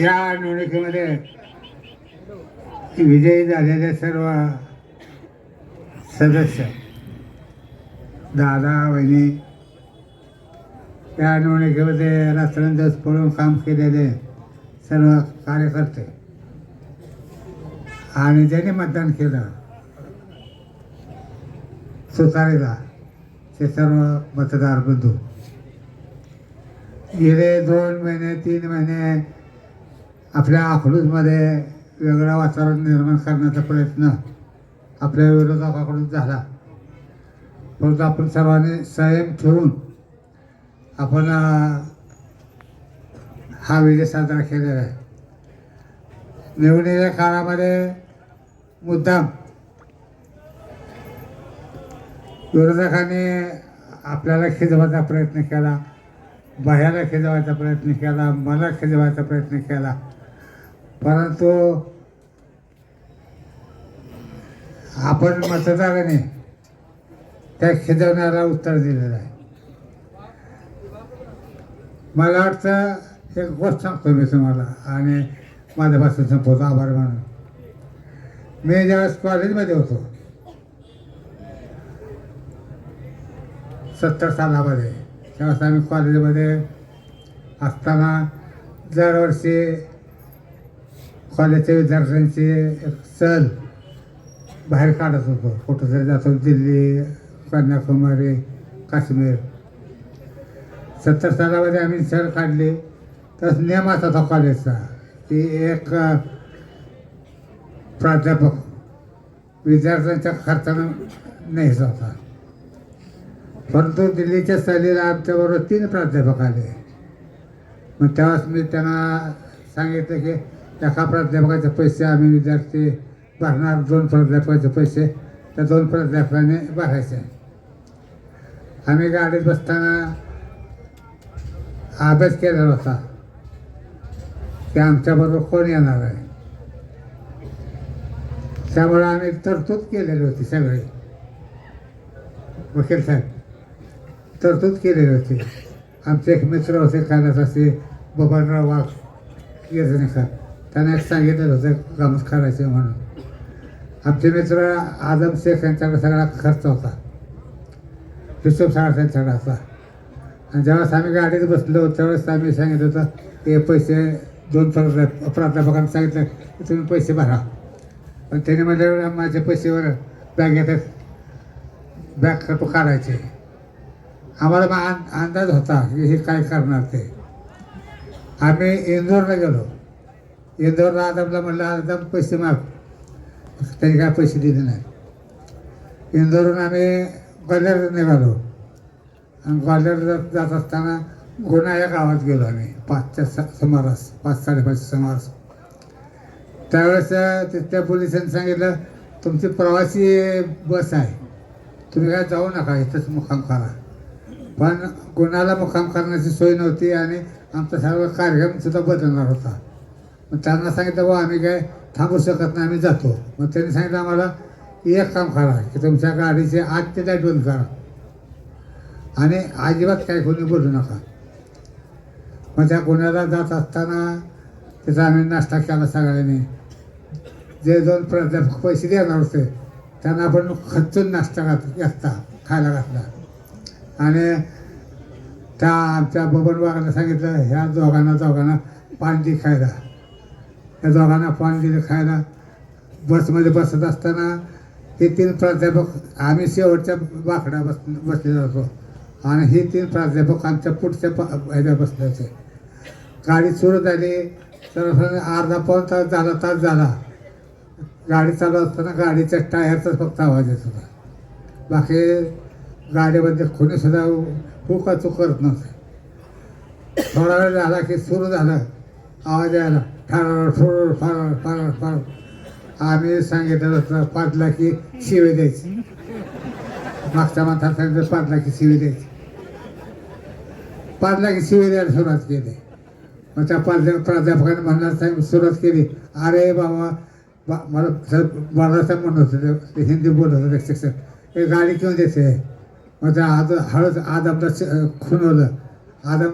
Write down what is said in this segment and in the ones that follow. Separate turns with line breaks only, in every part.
या निवडणुकीमध्ये विजयी झालेले सर्व सदस्य दादा वहिनी या निवडणुकीमध्ये रात्रंदिवस पळून काम केलेले सर्व कार्यकर्ते आणि ज्यांनी मतदान केलं सुतारीला ते सर्व मतदार बंधू. गेले दोन महिने तीन महिने आपल्या अकलूजमध्ये वेगळं वातावरण निर्माण करण्याचा प्रयत्न आपल्या विरोधकाकडून झाला. परंतु आपण सर्वांनी संयम ठेवून आपण हा विजय साजरा केलेला आहे. निवडणुकीच्या काळामध्ये मुद्दाम विरोधकांनी आपल्याला खिजवायचा प्रयत्न केला बाह्याला खिजवायचा प्रयत्न केला मला खिजवायचा प्रयत्न केला. परंतु आपण मतदाराने त्या खिजवण्याला उत्तर दिलेलं आहे. मला वाटतं एक गोष्ट सांगतो मी तुम्हाला आणि माझ्यापासून संपवतो आभार मानून मी ज्यावेळेस कॉलेजमध्ये होतो सत्तर सालामध्ये त्यावेळेस आम्ही कॉलेजमध्ये असताना दरवर्षी कॉलेजच्या विद्यार्थ्यांची एक सहल बाहेर काढत होतो. कुठंतरी जातो दिल्ली कन्याकुमारी काश्मीर. सत्तर सालामध्ये आम्ही सहल काढली. तर नियम असा होता कॉलेजचा की एक प्राध्यापक विद्यार्थ्यांच्या खर्चानं न्यायचा होता. परंतु दिल्लीच्या सहलीला आमच्याबरोबर तीन प्राध्यापक आले. मग तेव्हाच मी त्यांना सांगितलं की एका प्राध्यापकाचे पैसे आम्ही विद्यार्थी भरणार दोन प्राध्यापकाचे पैसे. त्या दोन प्राध्यापकाने भरायचे. आम्ही गाडीत बसताना अभ्यास केलेला होता. की आमच्याबरोबर कोण येणार आहे? त्यामुळे आम्ही तरतूद केलेली होती सगळे. वकील साहेब तरतूद केलेली होती. आमचे एक मित्र होते कैलासाचे बबनराव वाघ येजनेकर. त्यांना एक सांगितलेलं होतं कामच करायचं म्हणून. आमचे मित्र आदम शेख यांच्याकडे सगळा खर्च होता. युसुफ सगळा यांच्याकडे होता. आणि ज्यावेळेस आम्ही गाडीत बसलो त्यावेळेस आम्ही सांगितलं होतं ते पैसे दोन प्राध्यापकांना सांगितलं की तुम्ही पैसे भरा. पण त्याने म्हणजे माझे पैसेवर बँकेत बॅग खर्च काढायचे. आम्हाला मग अं- अंदाज होता की हे काय करणार ते. आम्ही इंदोरला गेलो. इंदोरला आदमला म्हणलं आदम पैसे माग. त्यांनी काय पैसे दिले नाही इंदोरून आम्ही ग्वाल्हेर निघालो. आणि ग्वाल्हेर जात असताना गुन्हा या गावात गेलो आम्ही. पाचच्या स- सुमारास पाच साडेपाचच्या सुमारास. त्यावेळेस तिथल्या पोलिसांनी सांगितलं तुमची प्रवासी बस आहे. तुम्ही काय जाऊ नका इथंच मुक्काम करा. पण गुन्हाला मुक्काम करण्याची सोय नव्हती आणि आमचा सर्व कार्यक्रमसुद्धा बदलणार होता. मग त्यांना सांगितलं बा आम्ही काय थांबू शकत नाही आम्ही जातो. मग त्यांनी सांगितलं आम्हाला एक काम करा की तुमच्या गाडीचे आत ते लाइट बंद करा. आणि अजिबात काय कोणी बोलू नका. मग त्या कोणाला जात असताना त्याचा आम्ही नाश्ता केला सगळ्यांनी. जे दोन प्राध्यापक पैसे देणार होते त्यांना आपण खचून नाश्ता घात घातला खायला घातला. आणि त्या आमच्या बबन बागाला सांगितलं ह्या दोघांना दोघांना पाणी खायला. या दोघांना पाणी दिलं खायला. बसमध्ये बसत असताना हे तीन प्राध्यापक आम्ही शेवटच्या बाकड्या बस बसलेलो होतो. आणि हे तीन प्राध्यापक आमच्या पुढच्या पा ह्याच्या बसले होते. गाडी सुरू झाली. तर अर्धा पाऊन तास झाला तास झाला. गाडी चालू असताना गाडीच्या टायरचाच फक्त आवाज येत होता. बाकी गाडीमध्ये कोणीसुद्धा हुकाचूक करत नव्हते. थोडा वेळ झाला की सुरू झालं. आवाज यायला. फळ फळ फार फार फार आम्ही सांगितलं पाच लाखी शिवे द्यायची. मागच्या माणसाला सांगितलं पाच लाखी शिवे द्यायची. पाच लाखी शिवे द्यायला सुरुवात केली. मग त्या प्राध्या प्राध्यापकाने म्हणणार साहेब सुरुवात केली. अरे बाबा बा मला सर बाळासाहेब म्हणत होते ते- हिंदी बोलत होते शिक्षक. हे गाडी क्यों देते मग त्या आद हळद आदमला खुनवलं आदम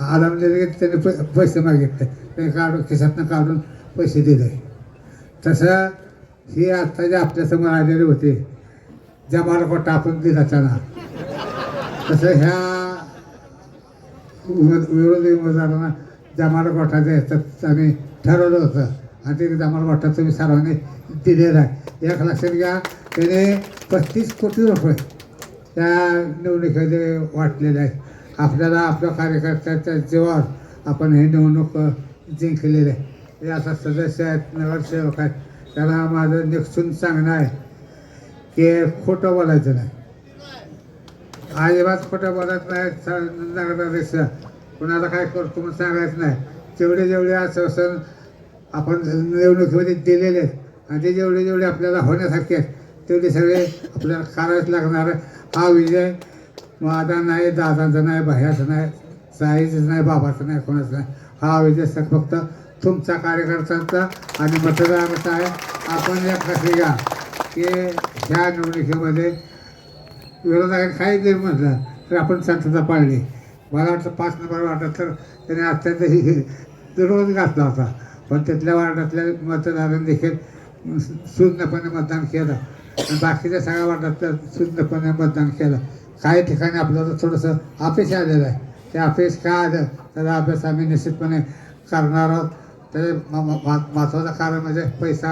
आदम त्याने पै पैसे मागितले. ते काढून खिशातनं काढून पैसे दिले. तसं ही आत्ता जे आपल्यासमोर आलेले होते जमाल कोटा आपण दिला त्यांना. तसं ह्या विरोधी उमेदवारांना जमाल गोठा द्यायचं आम्ही ठरवलं होतं. आणि ते जमाल गोठा तुम्ही सर्वांनी दिलेला आहे. एक लक्षात घ्या त्याने पस्तीस कोटी रुपये त्या निवडणुकीमध्ये वाटलेले आहेत. आपल्याला आपल्या कार्यकर्त्याच्या जीवावर आपण हे निवडणूक जिंकलेली आहे. हे आता सदस्य आहेत नगरसेवक आहेत. त्याला माझं निक्षून सांगणं आहे की खोटं बोलायचं नाही. अजिबात खोटं बोलत नाही नगराध्यक्ष कुणाला काय करतो म्हणून सांगायचं नाही. जेवढे जेवढे आश्वासन आपण निवडणुकीमध्ये दिलेले आहेत आणि ते जेवढे जेवढे आपल्याला होण्यासारखे आहेत तेवढे सगळे आपल्याला करावेच लागणार हा विजय माझा नाही दादांचं नाही भयाचं नाही साईचं नाही बाबाचं नाही कोणाचं नाही. हा विजय सग फक्त तुमचा कार्यकर्त्यांचा आणि मतदाराचा आहे. आपण एक खात्री घ्या. की ह्या निवडणुकीमध्ये विरोधकांनी काही जरी म्हटलं तर आपण शांतता पाळली. मला वाटतं पाच नंबर वाटत तर त्याने अत्यंत ही- घातला होता. पण तिथल्या वार्डातल्या मतदारांनी देखील शून्यपणे मतदान केलं. आणि बाकीच्या सगळ्या वार्डात तर शून्यपणे मतदान केलं. काही ठिकाणी आपल्याला थोडंसं अपेक्षा आलेलं आहे. ते अपेश का आलं? त्याचा अभ्यास आम्ही निश्चितपणे करणार आहोत. त्याचे मा- महत्त्वाचं कारण म्हणजे पैसा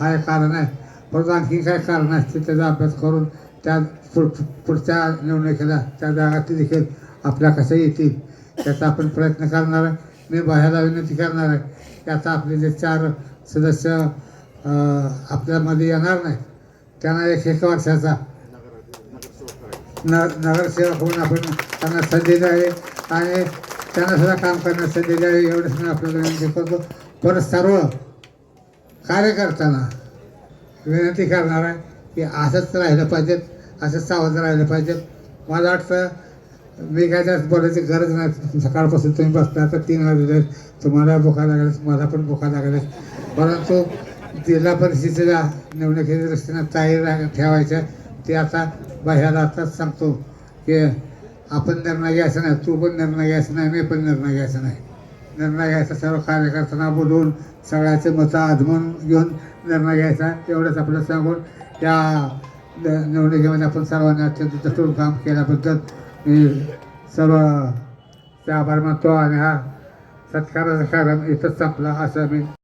हा एक कारण आहे. परंतु आणखी काय कारण असतील त्याचा अभ्यास करून त्या पुढ पुढच्या निवडणुकीला त्या जागातील देखील आपल्या कशा येतील त्याचा आपण प्रयत्न करणार आहे. मी बाहेरला विनंती करणार आहे की आता आपले जे चार सदस्य आपल्यामध्ये येणार नाही त्यांना एक एक वर्षाचा न नगरसेवक म्हणून आपण त्यांना संधी द्यावी आणि त्यांना सुद्धा काम करण्यास संधी द्यावी एवढंच मी आपल्याला विनंती करतो. परत सर्व कार्यकर्त्यांना विनंती करणार आहे की असंच राहिलं पाहिजेत असंच सावध राहिलं पाहिजेत. मला वाटतं मी काय जास्त बोलायची गरज नाही. सकाळपासून तुम्ही बसला तर तीन वाजले तुम्हाला बोखा लागले मला पण बोखा लागले. परंतु जिल्हा परिषदेला निवडणुकीच्या दृष्टीनं तयारी राह- ठेवायच्या ते आता आताच सांगतो की आपण निर्णय घ्यायचा नाही तू पण निर्णय घ्यायचा नाही मी पण निर्णय घ्यायचा नाही. निर्णय घ्यायचा सर्व कार्यकर्त्यांना बोलवून सगळ्याचे मतं आजमून घेऊन निर्णय घ्यायचा एवढंच आपलं सांगून या न- निवडणुकीमध्ये आपण सर्वांनी अत्यंत जटून काम केल्याबद्दल मी सर्व आभार मानतो आणि हा सत्काराचा कार्यक्रम इथंच संपला असं मी